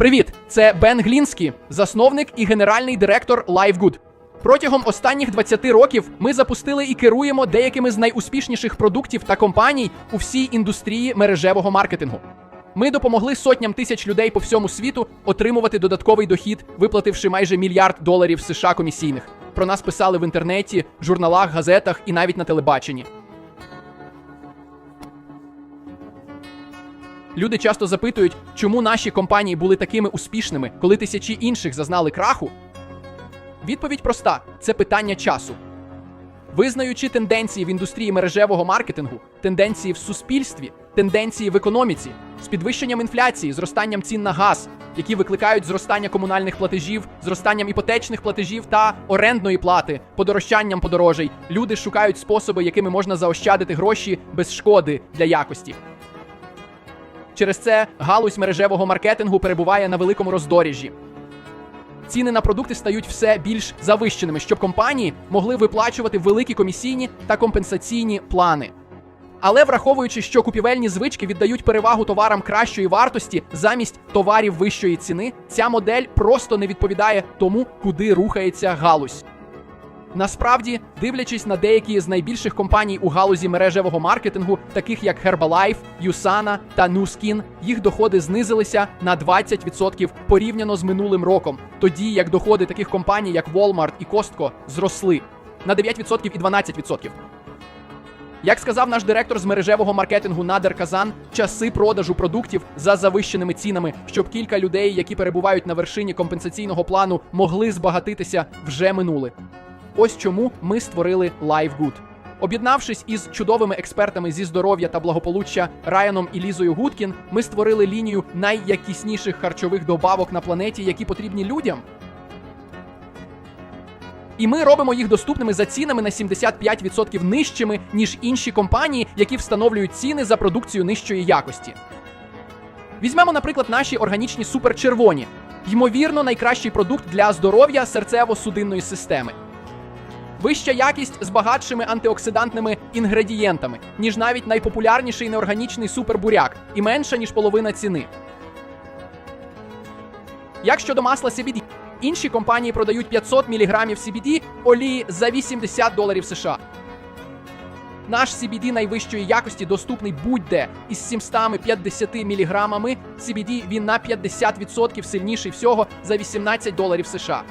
Привіт! Це Бен Глінський, засновник і генеральний директор LiveGood. Протягом останніх 20 років ми запустили і керуємо деякими з найуспішніших продуктів та компаній у всій індустрії мережевого маркетингу. Ми допомогли сотням тисяч людей по всьому світу отримувати додатковий дохід, виплативши майже мільярд доларів США комісійних. Про нас писали в інтернеті, журналах, газетах і навіть на телебаченні. Люди часто запитують, чому наші компанії були такими успішними, коли тисячі інших зазнали краху. Відповідь проста: це питання часу. Визнаючи тенденції в індустрії мережевого маркетингу, тенденції в суспільстві, тенденції в економіці, з підвищенням інфляції, зростанням цін на газ, які викликають зростання комунальних платежів, зростанням іпотечних платежів та орендної плати, подорожчанням подорожей, люди шукають способи, якими можна заощадити гроші без шкоди для якості. Через це галузь мережевого маркетингу перебуває на великому роздоріжжі. Ціни на продукти стають все більш завищеними, щоб компанії могли виплачувати великі комісійні та компенсаційні плани. Але враховуючи, що купівельні звички віддають перевагу товарам кращої вартості замість товарів вищої ціни, ця модель просто не відповідає тому, куди рухається галузь. Насправді, дивлячись на деякі з найбільших компаній у галузі мережевого маркетингу, таких як Herbalife, Usana та NuSkin, їх доходи знизилися на 20% порівняно з минулим роком, тоді як доходи таких компаній, як Walmart і Costco, зросли на 9% і 12%. Як сказав наш директор з мережевого маркетингу Надер Казан, часи продажу продуктів за завищеними цінами, щоб кілька людей, які перебувають на вершині компенсаційного плану, могли збагатитися, вже минули. Ось чому ми створили LiveGood. Об'єднавшись із чудовими експертами зі здоров'я та благополуччя Райаном і Лізою Гудкін, ми створили лінію найякісніших харчових добавок на планеті, які потрібні людям. І ми робимо їх доступними за цінами на 75% нижчими, ніж інші компанії, які встановлюють ціни за продукцію нижчої якості. Візьмемо, наприклад, наші органічні суперчервоні, ймовірно, найкращий продукт для здоров'я серцево-судинної системи. Вища якість з багатшими антиоксидантними інгредієнтами, ніж навіть найпопулярніший неорганічний супербуряк, і менша, ніж половина ціни. Як щодо масла CBD, інші компанії продають 500 мг CBD олії за 80 доларів США. Наш CBD найвищої якості доступний будь-де із 750 мг CBD він на 50% сильніший всього за 18 доларів США.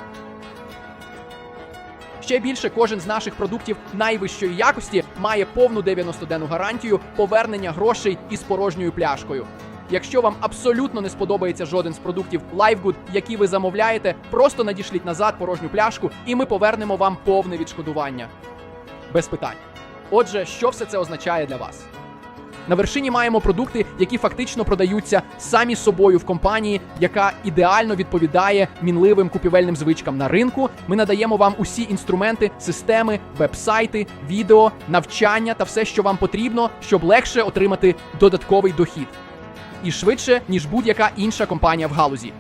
Ще більше кожен з наших продуктів найвищої якості має повну 90-денну гарантію повернення грошей із порожньою пляшкою. Якщо вам абсолютно не сподобається жоден з продуктів LifeGood, які ви замовляєте, просто надішліть назад порожню пляшку, і ми повернемо вам повне відшкодування. Без питань. Отже, що все це означає для вас? На вершині маємо продукти, які фактично продаються самі собою в компанії, яка ідеально відповідає мінливим купівельним звичкам на ринку. Ми надаємо вам усі інструменти, системи, веб-сайти, відео, навчання та все, що вам потрібно, щоб легше отримати додатковий дохід. І швидше, ніж будь-яка інша компанія в галузі.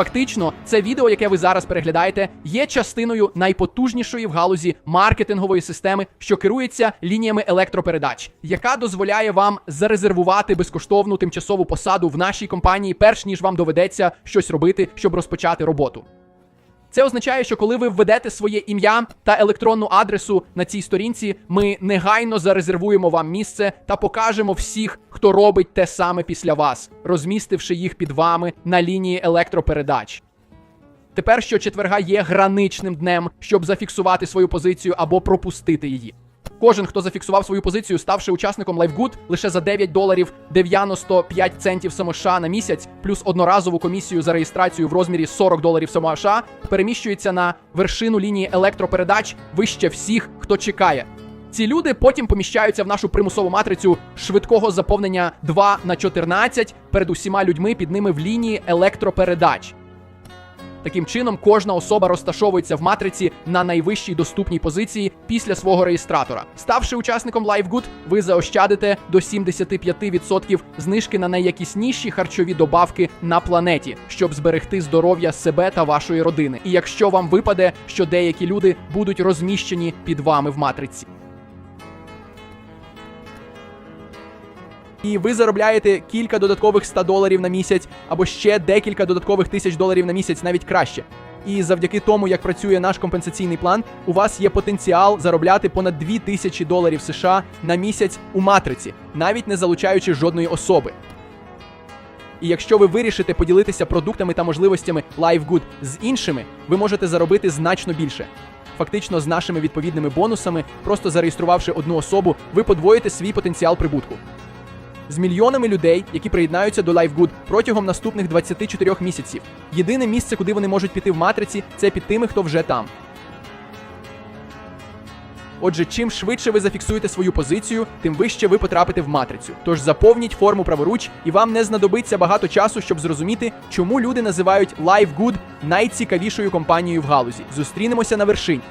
Фактично, це відео, яке ви зараз переглядаєте, є частиною найпотужнішої в галузі маркетингової системи, що керується лініями електропередач, яка дозволяє вам зарезервувати безкоштовну тимчасову посаду в нашій компанії, перш ніж вам доведеться щось робити, щоб розпочати роботу. Це означає, що коли ви введете своє ім'я та електронну адресу на цій сторінці, ми негайно зарезервуємо вам місце та покажемо всіх, хто робить те саме після вас, розмістивши їх під вами на лінії електропередач. Тепер щочетверга є граничним днем, щоб зафіксувати свою позицію або пропустити її. Кожен, хто зафіксував свою позицію, ставши учасником LiveGood, лише за 9 доларів 95 центів США на місяць, плюс одноразову комісію за реєстрацію в розмірі 40 доларів США, переміщується на вершину лінії електропередач вище всіх, хто чекає. Ці люди потім поміщаються в нашу примусову матрицю швидкого заповнення 2 на 14 перед усіма людьми під ними в лінії електропередач. Таким чином, кожна особа розташовується в матриці на найвищій доступній позиції після свого реєстратора. Ставши учасником LiveGood, ви заощадите до 75% знижки на найякісніші харчові добавки на планеті, щоб зберегти здоров'я себе та вашої родини. І якщо вам випаде, що деякі люди будуть розміщені під вами в матриці. І ви заробляєте кілька додаткових 100 доларів на місяць або ще декілька додаткових тисяч доларів на місяць, навіть краще. І завдяки тому, як працює наш компенсаційний план, у вас є потенціал заробляти понад 2000 доларів США на місяць у матриці, навіть не залучаючи жодної особи. І якщо ви вирішите поділитися продуктами та можливостями LiveGood з іншими, ви можете заробити значно більше. Фактично, з нашими відповідними бонусами, просто зареєструвавши одну особу, ви подвоїте свій потенціал прибутку. З мільйонами людей, які приєднаються до LiveGood протягом наступних 24 місяців. Єдине місце, куди вони можуть піти в матриці, це під тими, хто вже там. Отже, чим швидше ви зафіксуєте свою позицію, тим вище ви потрапите в матрицю. Тож заповніть форму праворуч, і вам не знадобиться багато часу, щоб зрозуміти, чому люди називають LiveGood найцікавішою компанією в галузі. Зустрінемося на вершині.